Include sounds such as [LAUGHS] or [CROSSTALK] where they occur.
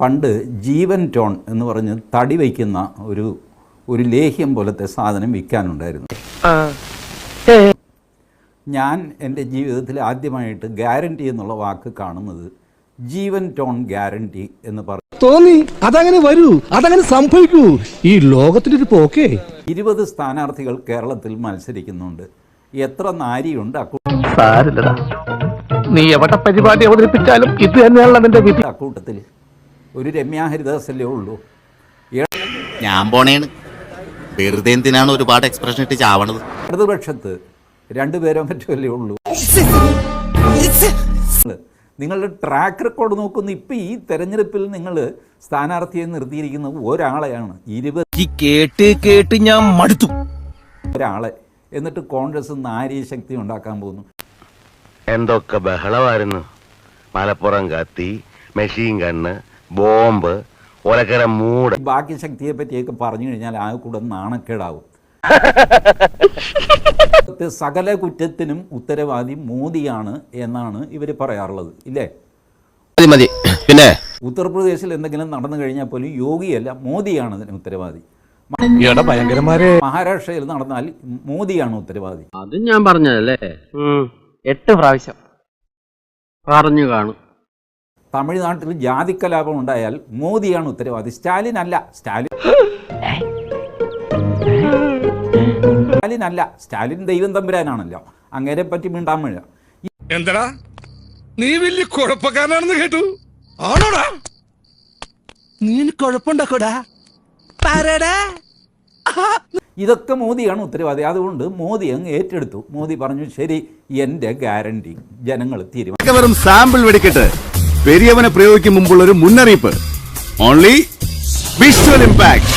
പണ്ട് ജീവൻ ടോൺ എന്ന് പറഞ്ഞ് തടി വയ്ക്കുന്ന ഒരു ഒരു ലേഹ്യം പോലത്തെ സാധനം വിൽക്കാനുണ്ടായിരുന്നു. ഞാൻ എന്റെ ജീവിതത്തിൽ ആദ്യമായിട്ട് ഗ്യാരണ്ടി എന്നുള്ള വാക്ക് കാണുന്നത് ജീവൻ ടോൺ ഗ്യാരണ്ടി എന്ന് പറഞ്ഞു തോന്നി അതങ്ങനെ വരൂ അതങ്ങനെ സംഭവിക്കൂ. ഈ ലോകത്തിന്റെ ഒരു പോക്കേ. ഇരുപത് സ്ഥാനാർത്ഥികൾ കേരളത്തിൽ മത്സരിക്കുന്നുണ്ട്. എത്ര നാരിയുണ്ട് അക്കൂ സാരില്ലടാ. നീ എവിടെ പരിപാടി അവതരിപ്പിച്ചാലും ഇത് തന്നെയാണല്ലോ നിന്റെ വിധി. അക്കൂട്ടത്തിൽ ഒരു രമ്യാ ഹരിദാസല്ലേ ഉള്ളൂ. ഞാൻ പോണേണ്. വെറുതെ എന്തിനാണ് ഒരുപാട് എക്സ്പ്രഷൻ ഇട്ട് ചാവണത്? ഇടതുപക്ഷത്ത് രണ്ടുപേരോ മറ്റുമല്ലേ ഉള്ളൂ. നിങ്ങളുടെ ട്രാക്ക് റെക്കോർഡ് നോക്കുന്ന. ഇപ്പം ഈ തെരഞ്ഞെടുപ്പിൽ നിങ്ങൾ സ്ഥാനാർത്ഥിയെ നിർത്തിയിരിക്കുന്ന ഒരാളെയാണ് ഇരുപത് കേട്ട് കേട്ട് ഞാൻ മടുത്തു. ഒരാളെ. എന്നിട്ട് കോൺഗ്രസ് നാരീ ശക്തി ഉണ്ടാക്കാൻ പോകുന്നു. എന്തൊക്കെ ബഹളമായിരുന്നു. മലപ്പുറം കത്തി മെഷീൻ കണ്ണ് ബോംബ് ഒലക്കര മൂട്. ബാക്കി ശക്തിയെ പറ്റിയൊക്കെ പറഞ്ഞു കഴിഞ്ഞാൽ ആ കൂടെ നാണക്കേടാവും [LAUGHS] സകല കുറ്റത്തിനും ഉത്തരവാദി മോദിയാണ് എന്നാണ് ഇവർ പറയാറുള്ളത്. ഇല്ലേ? മതി മതി. പിന്നെ? ഉത്തർപ്രദേശിൽ എന്തെങ്കിലും നടന്നു കഴിഞ്ഞാൽ പോലും യോഗിയല്ല മോദിയാണ് അതിന് ഉത്തരവാദി. മഹാരാഷ്ട്രയിൽ നടന്നാൽ മോദിയാണ് ഉത്തരവാദി. അത് ഞാൻ പറഞ്ഞതല്ലേ? എട്ട് പ്രാവശ്യം പറഞ്ഞു കാണും. തമിഴ്നാട്ടിൽ ജാതി കലാപം ഉണ്ടായാൽ മോദിയാണ് ഉത്തരവാദി. സ്റ്റാലിൻ അല്ല സ്റ്റാലിൻ സ്റ്റാലിൻ അല്ല സ്റ്റാലിൻ ദൈവം തമ്പുരാനാണല്ലോ. അങ്ങേരെ പറ്റി മിണ്ടാൻ വഴിയ എന്താ നീ വലിയ കുഴപ്പക്കാരനാണെന്ന് കേട്ടു. ആണോടാ? നീ കുഴപ്പമുണ്ടാക്കോടാ പാരടാ ഇതൊക്കെ മോദിയാണ് ഉത്തരവാദി. അതുകൊണ്ട് മോദി അങ്ങ് ഏറ്റെടുത്തു. മോദി പറഞ്ഞു ശരി എന്റെ ഗ്യാരണ്ടി. ജനങ്ങൾ തീരുമാനം സാമ്പിൾ വെടിക്കെട്ട്. പെരിയവനെ പ്രയോഗിക്കും മുമ്പുള്ള ഒരു മുന്നറിയിപ്പ്. Only visual impact